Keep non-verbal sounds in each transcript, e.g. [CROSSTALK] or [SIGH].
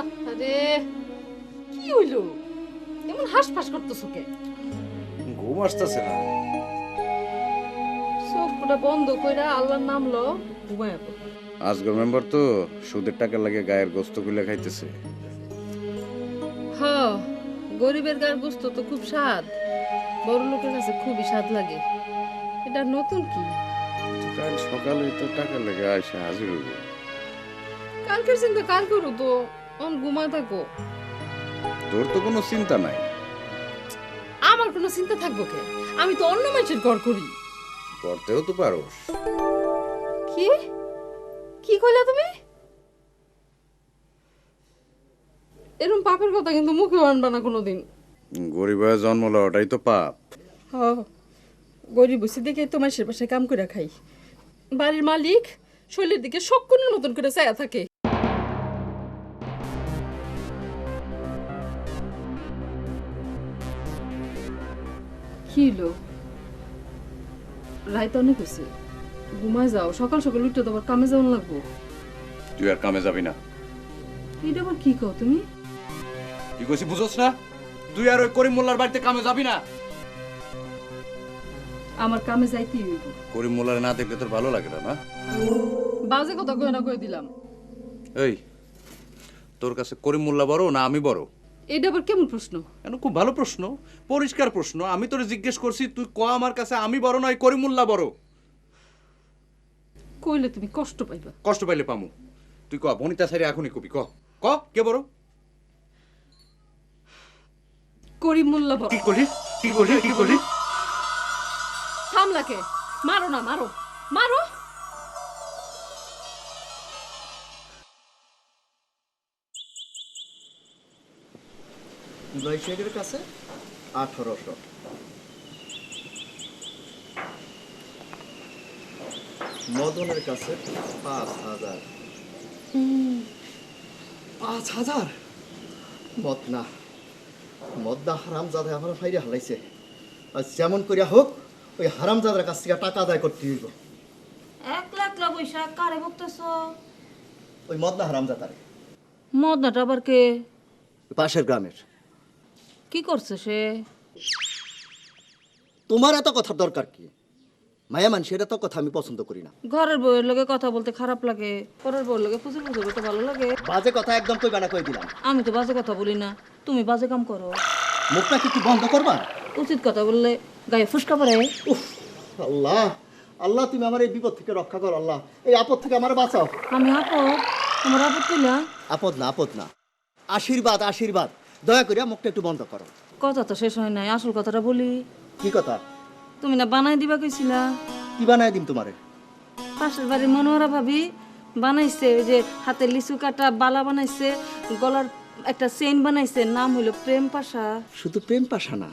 আরে কি হইল? এমন হাসফাস করতেছো কে? ঘুম আসতেছে না। চোখটা বন্ধ কইরা আল্লাহর নাম লো ঘুমায়। আজকের মেম্বার তো সুদের টাকা লাগে গায়ের গোস্ত গুলে খাইতেছে। হ গরিবের গার গোস্ত তো খুব স্বাদ। বড় লোকের কাছে খুবই স্বাদ লাগে। এটা নতুন কি? কাল সকালে তো টাকা লাগে আইসা হাজির হইব। কালকের চিন্তা কাল করো তো? অন ঘুমায় থাকো। তোর তো কোনো চিন্তা নাই। আমার কোনো চিন্তা থাকব কে? আমি তো অন্য মানুষের ঘর করি। করতেও তো পারোস। কি? কি কইলা তুমি? এরকম পাপের কথা কিন্তু মুখে আনবা না কোনোদিন। গরিব হয়ে জন্ম লওয়াটাই তো পাপ। হ গরিব বসে দেখে তো মাসের বাসায় কাম করে খাই। বাড়ির মালিক শৈলের দিকে শকুনের মতন করে চায়া থাকে। কি হলো রাইত অনেক হয়েছে ঘুমায় যাও সকাল সকাল উঠতে তোমার কামে যাওয়ান লাগবো। তুই আর কামে যাবি না। এটা আবার কি কও তুমি? কি কইছি বুঝোস না? তুই আর ওই করিম মোল্লার বাড়িতে কামে যাবি না। আমার কামে যাইতেই হইব। করিম মোল্লার না দেখলে তোর ভালো লাগে না না? বাজে কথা কয়ে না কয়ে দিলাম। এই তোর কাছে করিম মোল্লা বড় না আমি বড়? এটা আবার কেমন প্রশ্ন? কেন খুব ভালো প্রশ্ন পরিষ্কার প্রশ্ন। আমি তোরে জিজ্ঞেস করছি তুই ক আমার কাছে আমি বড় নয় করিমুল্লাহ বড়? কইলে তুমি কষ্ট পাইবা। কষ্ট পাইলে পামু। তুই ক বনিতা সারি এখনই কবি ক। ক কে বড়? করিম মোল্লা বড়। কি করলি কি করলি কি করলি থামলাকে মারো না মারো। মারো? বৈশাখের কাছে আঠারোশো। মদনের কাছে পাঁচ হাজার। পাঁচ হাজার? মদ না। মদনা হারাম জাদা আমার ফাইরে হালাইছে। আর যেমন করিয়া হোক ওই হারাম জাদার কাছ থেকে টাকা আদায় করতে হইব। একলা একলা বৈশাখ কারে বকতেছ? ওই মদনা হারাম জাদারে মদনাটা আবার কে? পাশের গ্রামের। কি করছে সে? তোমার এত কথার দরকার কি? মায়া মানুষের এত কথা আমি পছন্দ করি না। ঘরের বউয়ের লগে কথা বলতে খারাপ লাগে পরের বউয়ের লগে ফুসুর ফুসুর করতে ভালো লাগে। বাজে কথা একদম কইবা না কই দিলাম। আমি তো বাজে কথা বলি না তুমি বাজে কাম করো। মুখটা কি কি বন্ধ করবা? উচিত কথা বললে গায়ে ফুসকা পড়ে। উফ আল্লাহ আল্লাহ তুমি আমার এই বিপদ থেকে রক্ষা করো আল্লাহ। এই আপদ থেকে আমার বাঁচাও। আমি আপদ আমার আপদ না? আপদ না আপদ না। আশীর্বাদ আশীর্বাদ। দয়া করে মুখটা একটু বন্ধ করো। কথা তো শেষ হয় নাই আসল কথাটা বলি। কি কথা? তুমি না বানাই দিবা কইছিলা? কি বানাই দিম তোমারে? পাশের বাড়ির মনোহরা ভাবি বানাইছে ওই যে হাতে লিচু কাটা বালা বানাইছে গলার একটা চেইন বানাইছে নাম হইল প্রেম পাশা। শুধু প্রেম পাশা না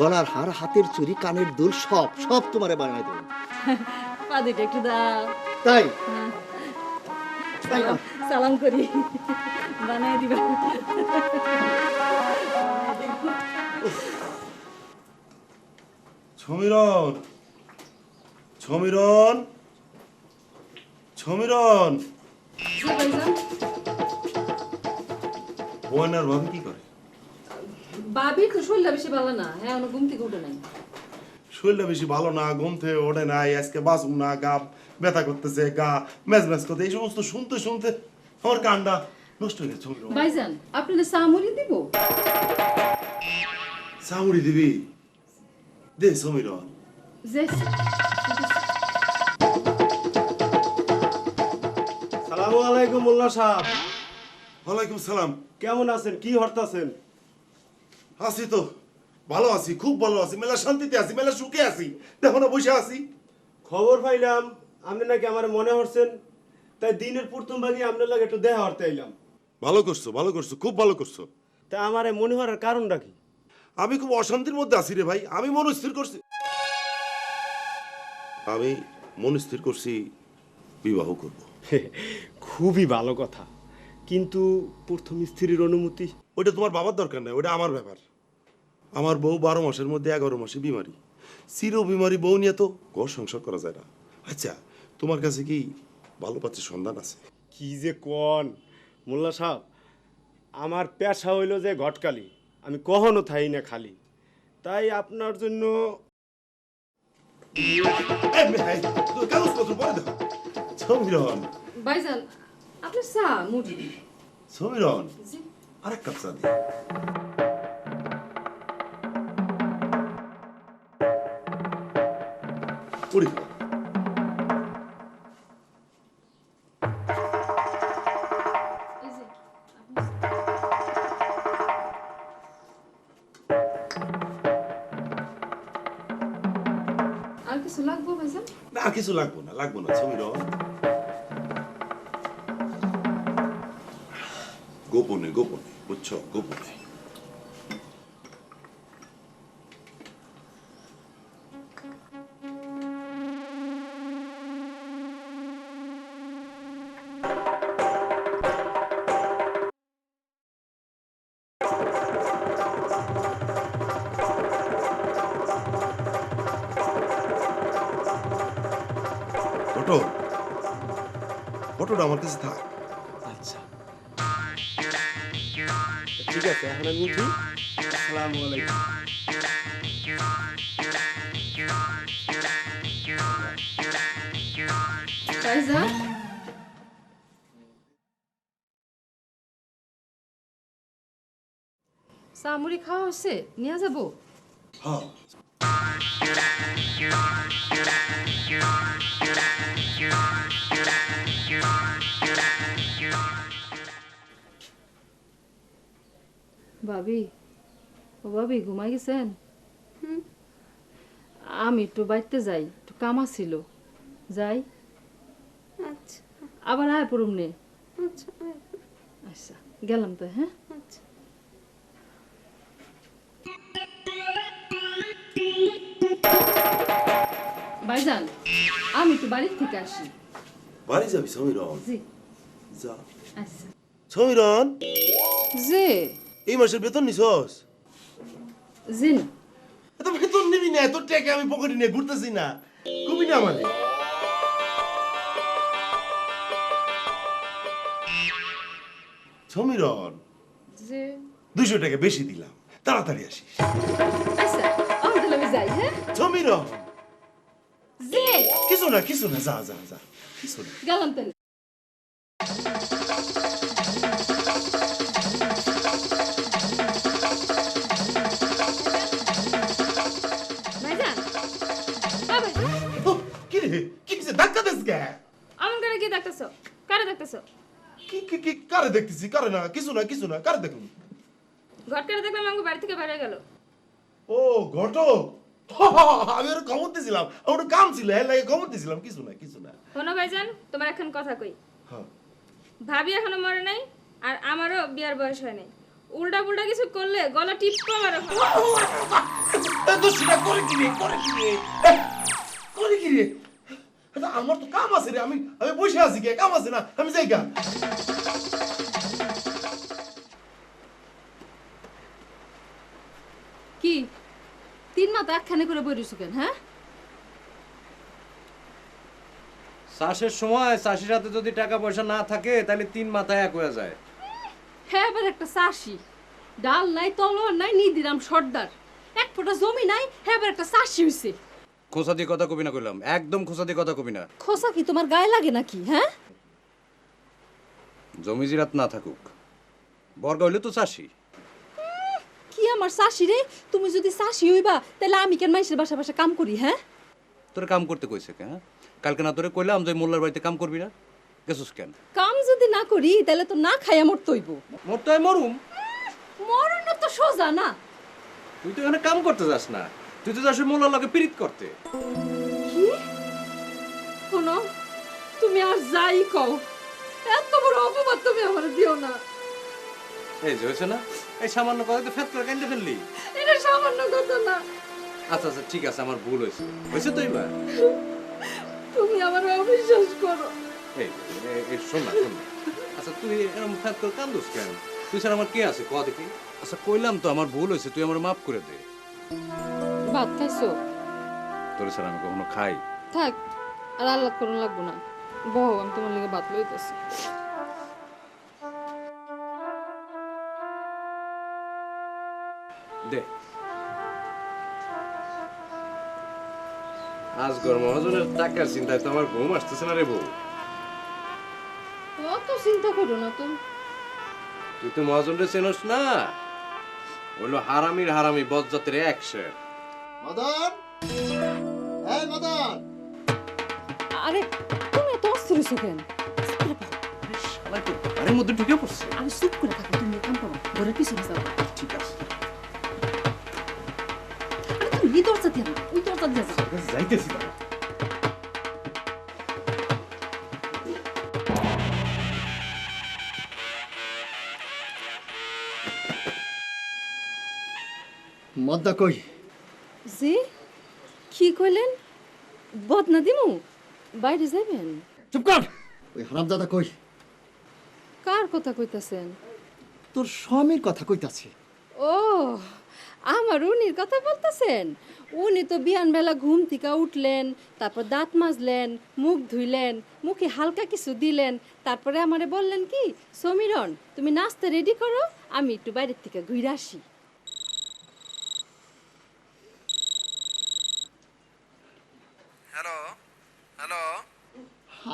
গলার হার হাতের চুরি কানের দুল সব সব তোমারে বানায় দেবো পাদিটা একটু দাও। তাই? না? সালাম করি। বানাই দিবা। ভাবি কি করে? বাবির তো শরীরটা বেশি ভালো না। হ্যাঁ অনেক ঘুম থেকে উঠে নাই। শরীরটা বেশি ভালো না ঘুম থেকে ওঠে নাই আজকে বাঁচব না গা ব্যথা করতেছে গা ম্যাচ ম্যাচ করতে এই সমস্ত শুনতে শুনতে আমার কানটা নষ্ট হয়ে গেছে ভাইজান আপনাদের সামরি দিব? সামুড়ি দিবি? দে সমীরন সালামু আলাইকুম মোল্লা সাহেব। ওয়ালাইকুম সালাম। কেমন আছেন? কি হরতাছেন? আছি তো ভালো আছি খুব ভালো আছি। মেলা শান্তিতে আছি মেলা সুখে আছি। দেখো না বসে আছি। খবর পাইলাম। আপনি নাকি আমার মনে হচ্ছেন তাই দিনের প্রথম ভাগে আপনার লাগে একটু দেখা হরতে আইলাম। ভালো করছ ভালো করছ খুব ভালো করছ। তা আমার মনে হওয়ার কারণটা কি? আমি খুব অশান্তির মধ্যে আছি রে ভাই আমি মন স্থির করছি। আমি মন স্থির করছি বিবাহ করব। খুবই ভালো কথা। কিন্তু প্রথম স্ত্রীর অনুমতি? ওটা তোমার বাবার দরকার নাই ওটা আমার ব্যাপার। আমার বউ বারো মাসের মধ্যে এগারো মাসে বিমারি। চির বিমারি বউ নিয়ে তো ঘর সংসার করা যায় না। আচ্ছা তোমার কাছে কি ভালো পাচ্ছে সন্ধান আছে? কি যে কন? মোল্লা সাহেব আমার পেশা হইল যে ঘটকালি। আমি কখনো থাই না খালি। তাই আপনার জন্য সমীরন ভাইজান আপনি চা মুড়ি। সমীরন আরেক কাপ চা দি। পড়ি খাও। আর কিছু লাগবো ভাইজান না, আর কিছু লাগবো না লাগবো না সমীরন গোপনে গোপনে, বুঝছ, গোপনে। ফটো ফটোটা আমার কাছে থাক। আচ্ছা। ঠিক আছে এখন আমি উঠি। আসসালামু আলাইকুম। চা খাওয়া হচ্ছে নিয়ে যাব? হ্যাঁ। ভাবি ও ভাবি ঘুমাই গেছেন আমি একটু বাড়িতে যাই একটু কাম ছিল যাই আচ্ছা আবার আয় পড়ুম নে আচ্ছা আচ্ছা গেলাম তো হ্যাঁ আচ্ছা ভাইজান আমি একটু বাড়ির থেকে আসি। বাড়ি যাবি সমীরন জি। যা। আচ্ছা। সমীরন যে এই মাসের বেতন নিছস? জি না। এত বেতন নিবি না এত টাকা আমি পকেটে নিয়ে ঘুরতেছি না। কবি না মানে সমীরন যে দুইশো টাকা বেশি দিলাম। তাড়াতাড়ি আসিস। আচ্ছা আমি তাহলে আমি যাই হ্যাঁ? সমীরন ও ভাইজান ও, কি রে কি হয়েছে ধাক্কা দিস কে আমার কারে কি দেখতেছো কারে দেখতেছো কি কি কি কারে দেখতেছি কারে না কিছু না কিছু না কারে দেখুন ঘট করে দেখলাম আমাকে বাড়ি থেকে বেরিয়ে গেল ও ঘটক [LAUGHS] আমি ওর খবর দিয়েছিলাম আমার কাম ছিল লাগে খবর কিছু না কিছু না। শোনো ভাইজান তোমার এখন কথা কই। হ্যাঁ। ভাবি এখনও মরে নাই আর আমারও বিয়ার বয়স হয় নাই। উল্টা পুল্টা কিছু করলে গলা টিপকো আমার এত করে কি রে করে কি রে? করে কি রে? আমার তো কাম আছে রে আমি আমি বসে আছি কে কাম আছে না আমি যাই গা। তিন মাথা একখানে করে বইরিস কেন হ্যাঁ? চাষের সময় চাষির হাতে যদি টাকা পয়সা না থাকে তাহলে তিন মাথায় এক হয়ে যায়। হ্যাঁ এবার একটা চাষি। ডাল নাই তলোয়ার নাই নিদিরাম সর্দার। এক ফোঁটা জমি নাই হ্যাঁ এবার একটা চাষি হইছে। খোসা দিয়ে কথা কবি না কইলাম একদম খোসা দিয়ে কথা কবি না। খোসা কি তোমার গায়ে লাগে নাকি হ্যাঁ? জমি জিরাত না থাকুক বর্গা হইলে তো চাষি। আমার চাষি রে? তুমি যদি চাষি হইবা তাহলে আমি কেন মাইসের বাসা বাসা কাম করি হ্যাঁ? তোর কাম করতে কইছে কে হ্যাঁ? কালকে না তোরে কইলাম যে মোল্লার বাড়িতে কাম করবি না। গেছিস কেন? কাম যদি না করি তাহলে তো না খাইয়া মরতে হইব। মোর তো আমি মরুম মরণ তো সোজা না। তুই তো এখানে কাম করতে যাস না। তুই তো যাস মোল্লার লগে পিরিত করতে। কি? শোনো তুমি আর যাই কও এত বড় অপবাদ তুমি আমার দিও না। এই যে হয়েছে না? এই সামান্য কথা তো ফেত করে কেন্দে ফেললি। এটা সামান্য কথা না। আচ্ছা আচ্ছা ঠিক আছে আমার ভুল হয়েছে। হয়েছে তো এবার? তুমি আমার অবিশ্বাস করো। এই এই- শোন না শোন আচ্ছা তুই এরকম ফ্যাত করে কান্দোস কেন? তুই স্যার আমার কে আছে? ক দেখি। আচ্ছা কইলাম তো আমার ভুল হয়েছে তুই আমার মাফ করে দে। ভাত খাইছো তোর স্যার আমি কখনো খাই। থাক আর আল্লাহ করুন লাগবো না। বহ আমি তোমার লেগে ভাত লইতেছি। দে। আজগর মহাজনের টাকার চিন্তায় তো আমার ঘুম আসতেছে না রে বউ। অত চিন্তা করো না তো তুই তো মহাজনরে চেনস না। হইল হারামির হারামি বজ্জাতের একশে মদন? এই মদন! আরে তুমি এত অস্থির হইছো কেন? তো মধ্যে ঢুকে পড়ছে। আমি চুপ করে থাকো তুমি কাম করো ঘরের পিছনে যাও। যাইতেছি মদ্দা কই জি? কি কইলেন? বদনা দিমু? বাইরে যাবেন চুপ কর! ওই হারামজাদা কই? কার কথা কইতাছেন? তোর স্বামীর কথা কইতাছি। ও আমার উনির কথা বলতেছেন? উনি তো বিয়ান বেলা ঘুম থেকে উঠলেন তারপর দাঁত মাজলেন মুখ ধুইলেন মুখে হালকা কিছু দিলেন তারপরে আমারে বললেন কি সমীরণ তুমি নাস্তা রেডি করো আমি একটু বাইরের থেকে ঘুরে আসি। Hello hello.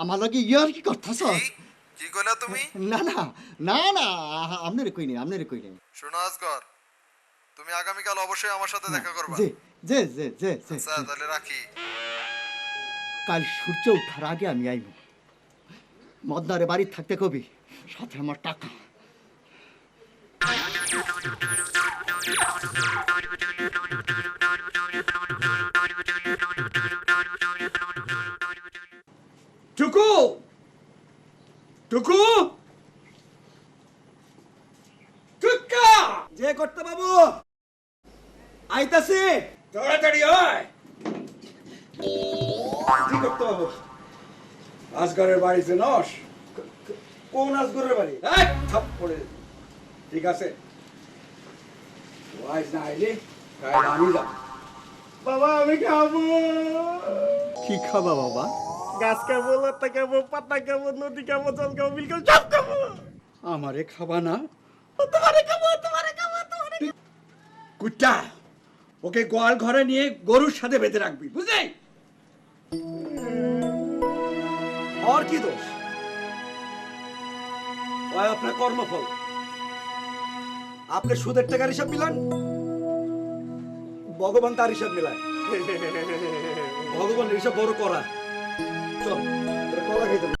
আমার লাগে ইয়ার কি করতেছ? কি? কইলা তুমি? না না না না আপনারে কই নেই আপনারে কই নেই। শোনো আজগর তুমি আগামীকাল অবশ্যই আমার সাথে দেখা করবা। যে যে যে যে আচ্ছা তাহলে রাখি। কাল সূর্য ওঠার আগে আমি আইব। মদনারে বাড়ি থাকতে কবি সাথে আমার টাকা। টুকু! টুকু! টুকা যে করতে বাবু! আইতাছি। তাড়াতাড়ি আয়। কি করতে বাবু আজগরের বাড়িতে নস কোন আজগরের বাড়ি? থাপ্পড়ে ঠিক আছে। আজ না আইলে কাল আমি যাব। বাবা আমি খাব। কি খাবা বাবা? গাছ খাব লতা খাব পাতা খাব নদী খাব জল খাব বিল খাব সব খাব। আমারে খাবা না? তোমারে খাব তোমারে খাব তোমারে কুত্তা! ওকে গোয়াল ঘরে নিয়ে গরুর সাথে বেঁধে রাখবি, বুঝলি? আর কি দোষ? আপনার কর্মফল। আপনি সুদের টাকার হিসাব মিলান? ভগবান তার হিসাব মিলায়। ভগবান হিসাব বড় করা। চল কলা খাইতে